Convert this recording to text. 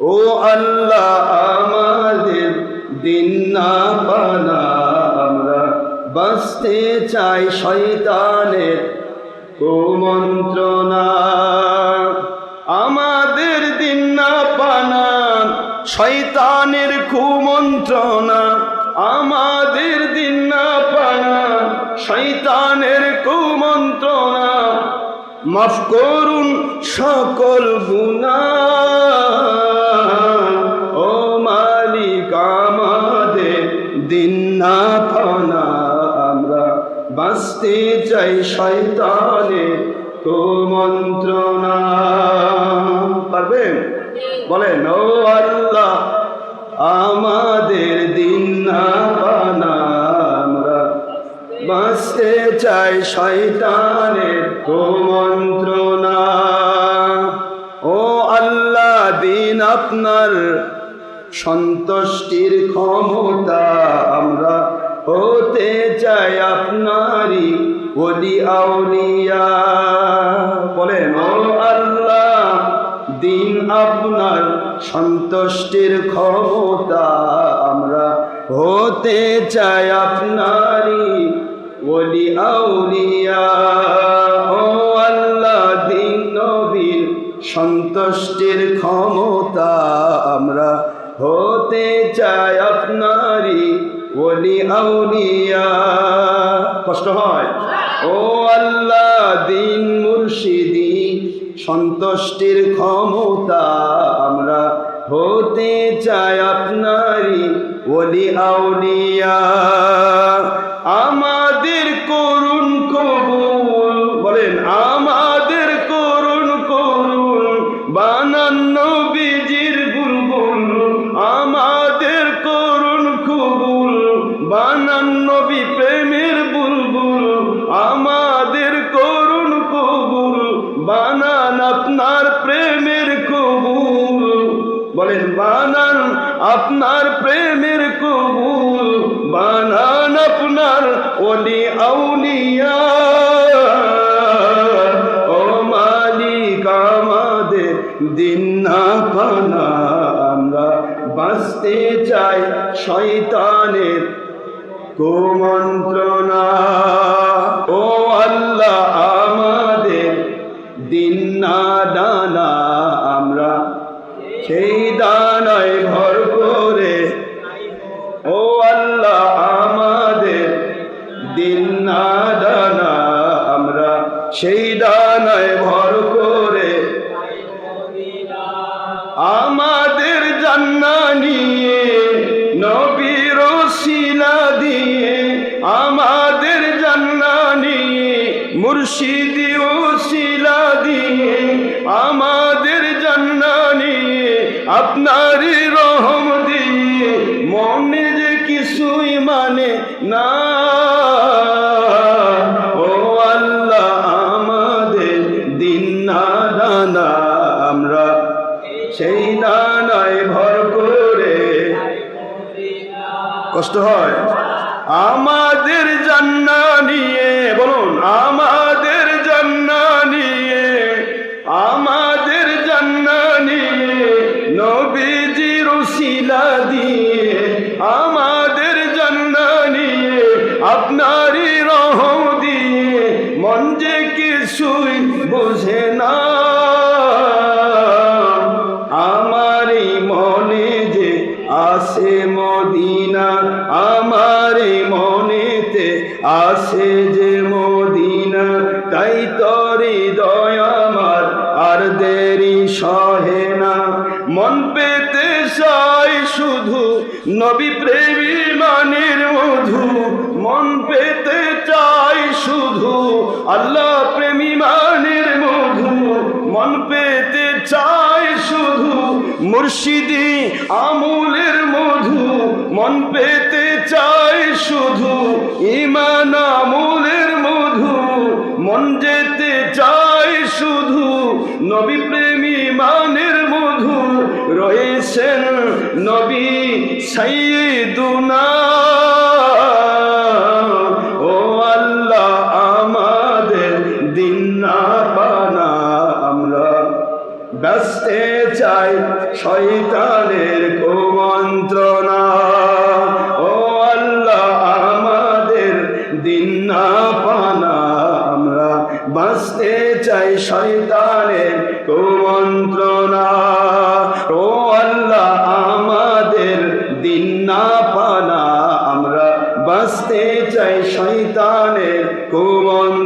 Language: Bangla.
ও আল্লাহ আমাদের দিন না পানা আমরা বাঁচতে চাই শয়তানের কুমন্ত্রণা। আমাদের দিন না পানা শয়তানের কুমন্ত্রণা। আমাদের দিন না পানা শয়তানের কুমন্ত্রণা। মাফ করুন সকল গুণা বাঁচতে চাই শয়তানের কুমন্ত্রণা পারবেন? বলেন, ও আল্লাহ, আমাদের দিন না আমরা। বাঁচতে চাই শয়তানের কুমন্ত্রণা ও আল্লাহ, দিন আপনার সন্তুষ্টির ক্ষমতা আমরা হতে চাই আপনারই বলি আউলিয়া। বলেন, ও আল্লাহ, দিন আপনার সন্তুষ্টির ক্ষমতা আমরা হতে চাই আপনারই বলি আউলিয়া। ও আল্লাহ, দিন নবীর সন্তুষ্টির ক্ষমতা আমরা হতে চাই আপনারই বলি আউলিয়া। কষ্ট হয়? ও আল্লাহ, দিন মুর্শিদি, সন্তুষ্টির ক্ষমতা আমরা হতে চাই আপনারই ওলি আউলিয়া। আমাদের করুণ বলেন, বানান আপনার প্রেমের কবুল, বানান আপনার ওলি আউলিয়া। ও মালিক, আমাদের দিন না পানা আমরা বাঁচতে চাই শয়তানের কুমন্ত্রণা। সেই দানায় ভর করে। ও আল্লাহ আমাদের দিন না দানা, আমরা সেই দানায় ভর করে। আমাদের জান্না নিয়ে, নবীর শিলা দিয়ে, আমাদের জান্না নিয়ে মুর্শিদি আপনারই রহম দিয়ে মনে যে কিছুই মানে না। ও আল্লাহ আমাদের দিন না দানা, আমরা সেই দানায় ভর করে কষ্ট হয়। আমাদের জান্না নিয়ে বলুন আমাদের উসিলা দিয়ে আমাদের জান্না নিয়ে, আপনারই রহম দিয়ে মন যে কিছুই বোঝে না। আমারই মনে যে আসে মদিনা, আমারই মনেতে আসে যে মদিনা। তাই তরি দয় আমার আর দেরি নবী প্রেমী মানের মধু, মন পেতে চাই শুধু। আল্লাহ প্রেমী মানের মধু, মন পেতে চাই শুধু। মুর্শিদি আমুলের মধু, মন পেতে চাই শুধু। ইমান আমুলের মধু, মন যেতে চাই শুধু। নবী প্রেমী মানের মধু, রয়েছেন নবী সাইয়্যিদুনা ও আল্লাহ আমাদের দিন না পানা আমরা। ব্যস্তে চাই শয়তানের কুমন্ত্রণা, ও আল্লাহ আমাদের দিন না পানা আমরা। বাঁচতে চাই শয়তানের কুমন্ত্রণা, ও আল্লাহ বাঁচতে চাই শয়তানের কুমন্ত্রণা